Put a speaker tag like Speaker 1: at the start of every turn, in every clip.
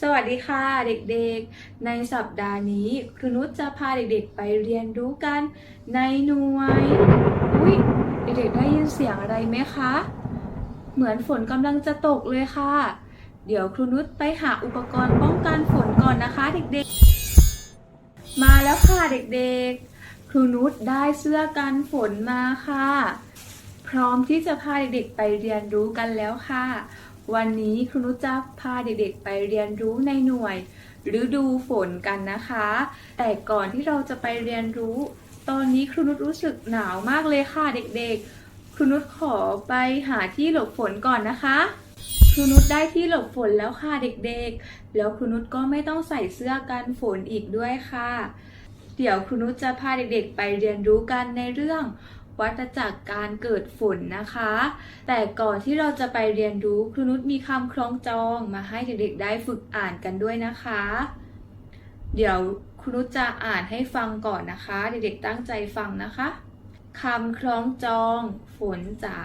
Speaker 1: สวัสดีค่ะเด็กๆ ในสัปดาห์นี้ครูนุชจะพาเด็กๆ ไปเรียนรู้กันในหน่วยอุ๊ยเด็กๆได้ยินเสียงอะไรไหมคะ เหมือนฝนกำลังจะตกเลยค่ะ เดี๋ยวครูนุชไปหาอุปกรณ์ป้องกันฝนก่อนนะคะ เด็กๆ มาแล้วค่ะเด็กๆ ครูนุชได้เสื้อกันฝนมาค่ะ พร้อมที่จะพาเด็กๆ ไปเรียนรู้กันแล้วค่ะ วันนี้ครูนุชจะพาเด็กๆไปเรียนรู้ในหน่วยฤดูฝนกันนะคะ แต่ก่อนที่เราจะไปเรียนรู้ ตอนนี้ครูนุชรู้สึกหนาวมากเลยค่ะเด็กๆ ครูนุชขอไปหาที่หลบฝนก่อนนะคะครูนุชได้ที่หลบฝนแล้วค่ะเด็กๆ แล้วครูนุชก็ไม่ต้องใส่เสื้อกันฝนอีกด้วยค่ะ เดี๋ยวครูนุชจะพาเด็กๆ ไปเรียนรู้กันในเรื่อง วัฏจักรการเกิดฝนนะคะ แต่ก่อนที่เราจะไปเรียนรู้ครูนุชมีคำคล้องจองมาให้เด็กๆได้ฝึกอ่านกันด้วยนะคะ เดี๋ยวครูนุชจะอ่านให้ฟังก่อนนะคะ เด็กๆตั้งใจฟังนะคะคำคล้องจอง ฝนจ๋า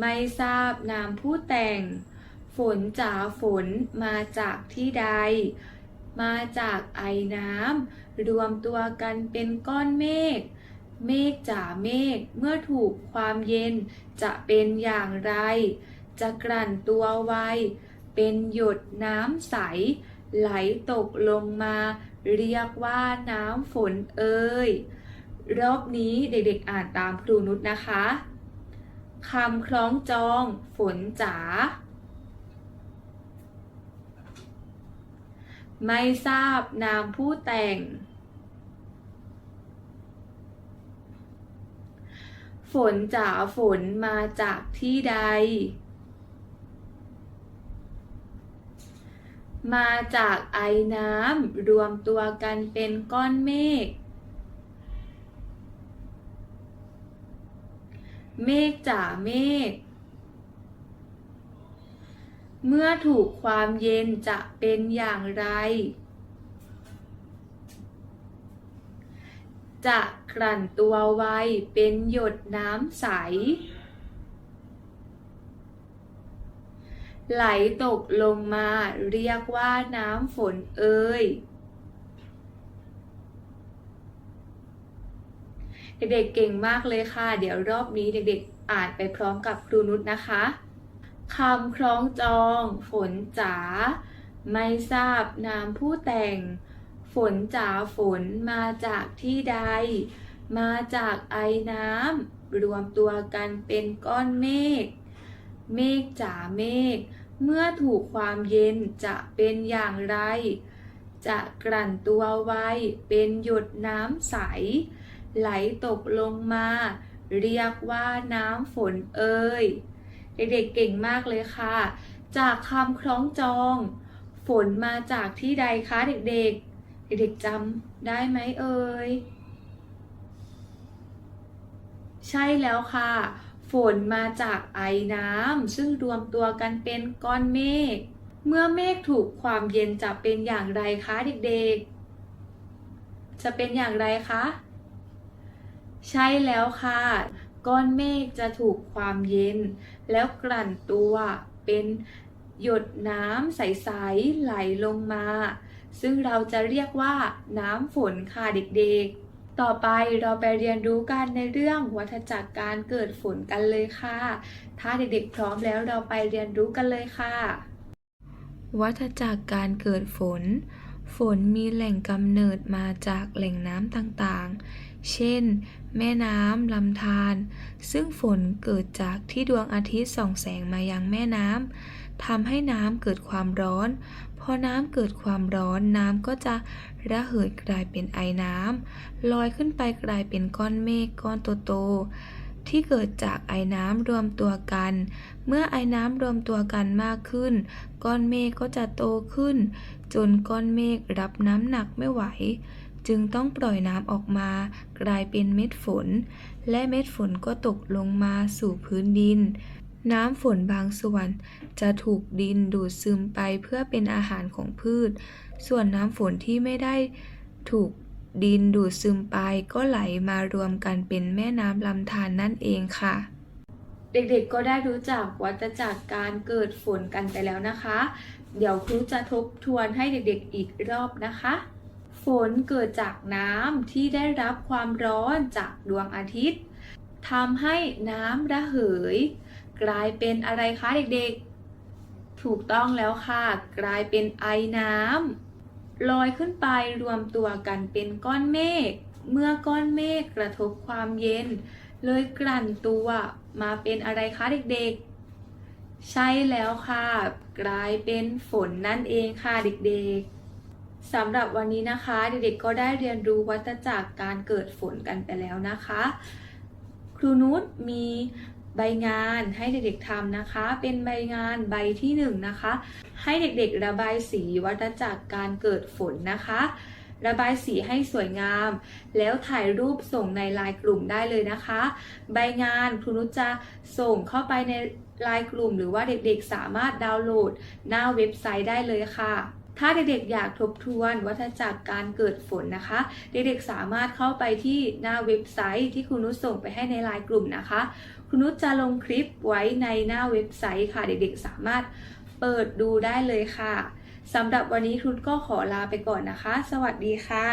Speaker 1: ไม่ทราบนามผู้แต่ง ฝนจ๋าฝนมาจากที่ใด มาจากไอน้ำรวมตัวกันเป็นก้อนเมฆ เมฆจ๋าเมฆเมื่อถูกความเย็นจะเป็นอย่างไร จะกลั่นตัวไว เป็นหยดน้ำใส ไหลตกลงมา เรียกว่าน้ำฝนเอ่ยรอบนี้เด็กๆอ่านตามครูนุชนะคะคำคล้องจอง ฝนจ๋าไม่ทราบนามผู้แต่ง ฝนจ๋าฝนมาจากที่ใด มาจากไอน้ำรวมตัวกันเป็นก้อนเมฆ เมฆจ๋าเมฆ เมื่อถูกความเย็นจะเป็นอย่างไร จะกลั่นตัวไวเป็นหยดน้ำใส ไหลตกลงมาเรียกว่าน้ำฝนเอ่ยเด็กๆเก่งมากเลยค่ะ เดี๋ยวรอบนี้เด็กๆอ่านไปพร้อมกับครูนุชนะคะคำคล้องจอง ฝนจ๋าไม่ทราบนามผู้แต่ง ฝนจ๋าฝนมาจากที่ใด มาจากไอน้ำรวมตัวกันเป็นก้อนเมฆ เมฆจ๋าเมฆ เมื่อถูกความเย็นจะเป็นอย่างไร จะกลั่นตัวไว้เป็นหยดน้ำใส ไหลตกลงมา เรียกว่าน้ำฝนเอ่ยเด็กๆเก่งมากเลยค่ะ จากคำคล้องจอง ฝนมาจากที่ใดคะเด็กๆ เด็กๆจำได้ไหมเอ่ย ใช่แล้วค่ะ ฝนมาจากไอน้ำซึ่งรวมตัวกันเป็นก้อนเมฆ เมื่อเมฆถูกความเย็นจะเป็นอย่างไรคะเด็กๆ จะเป็นอย่างไรคะ ใช่แล้วค่ะ ก้อนเมฆจะถูกความเย็น แล้วกลั่นตัวเป็นหยดน้ำใส ๆ ไหลลงมา ซึ่งเราจะเรียกว่าน้ำฝนค่ะเด็กๆ ต่อไปเราไปเรียนรู้กันในเรื่องวัฏจักรการเกิดฝนกันเลยค่ะ ถ้าเด็กๆพร้อมแล้วเราไปเรียนรู้กันเลยค่ะ วัฏจักรการเกิดฝน ฝนมีแหล่งกำเนิดมาจากแหล่งน้ำต่างๆ เช่น แม่น้ำลำธารซึ่งฝนเกิดจากที่ดวงอาทิตย์ส่องแสงมายังแม่น้ำทำให้น้ำเกิดความร้อน พอน้ำเกิดความร้อนน้ำก็จะระเหยกลายเป็นไอน้ำลอยขึ้นไปกลายเป็นก้อนเมฆก้อนโตๆที่เกิดจากไอน้ำรวมตัวกัน เมื่อไอน้ำรวมตัวกันมากขึ้น ก้อนเมฆก็จะโตขึ้น จนก้อนเมฆรับน้ำหนักไม่ไหว จึงต้องปล่อยน้ำออกมากลายเป็นเม็ดฝน และเม็ดฝนก็ตกลงมาสู่พื้นดิน น้ำฝนบางส่วน จะถูกดินดูดซึมไปเพื่อเป็นอาหารของพืช ส่วนน้ำฝนที่ไม่ได้ถูกดินดูดซึมไปก็ไหลมารวมกันเป็นแม่น้ำลำธารนนั่นเองค่ะ เด็กๆก็ได้รู้จักวัฏจักรการเกิดฝนกันไปแล้วนะคะ เดี๋ยวครูจะทบทวนให้เด็กๆอีกรอบนะคะ ฝนเกิดจากน้ำที่ได้รับความร้อนจากดวงอาทิตย์ทำให้น้ำระเหย กลายเป็นอะไรคะเด็กๆ ถูกต้องแล้วค่ะ กลายเป็นไอน้ำลอยขึ้นไปรวมตัวกันเป็นก้อนเมฆเมื่อก้อนเมฆกระทบความเย็น เลยกลั่นตัวมาเป็นอะไรคะเด็กๆ ใช่แล้วค่ะ กลายเป็นฝนนั่นเองค่ะเด็กๆ สำหรับวันนี้นะคะ เด็กๆก็ได้เรียนรู้วัฏจักรการเกิดฝนกันไปแล้วนะคะ ครูนุชมีใบงานให้เด็กๆทำนะคะ เป็นใบงานใบที่หนึ่งนะคะ ให้เด็กๆระบายสีวัฏจักรการเกิดฝนนะคะ ระบายสีให้สวยงาม แล้วถ่ายรูปส่งในไลน์กลุ่มได้เลยนะคะ ใบงานครูนุชจะส่งเข้าไปในไลน์กลุ่ม หรือว่าเด็กๆสามารถดาวน์โหลดหน้าเว็บไซต์ได้เลยค่ะ ถ้าเด็กๆอยากทบทวนวัฏจักรการเกิดฝนนะคะ เด็กๆสามารถเข้าไปที่หน้าเว็บไซต์ที่ครูนุชส่งไปให้ในไลน์กลุ่มนะคะครูนุชจะลงคลิปไว้ในหน้าเว็บไซต์ค่ะ เด็กๆสามารถเปิดดูได้เลยค่ะสำหรับวันนี้ครูนุชก็ขอลาไปก่อนนะคะ สวัสดีค่ะ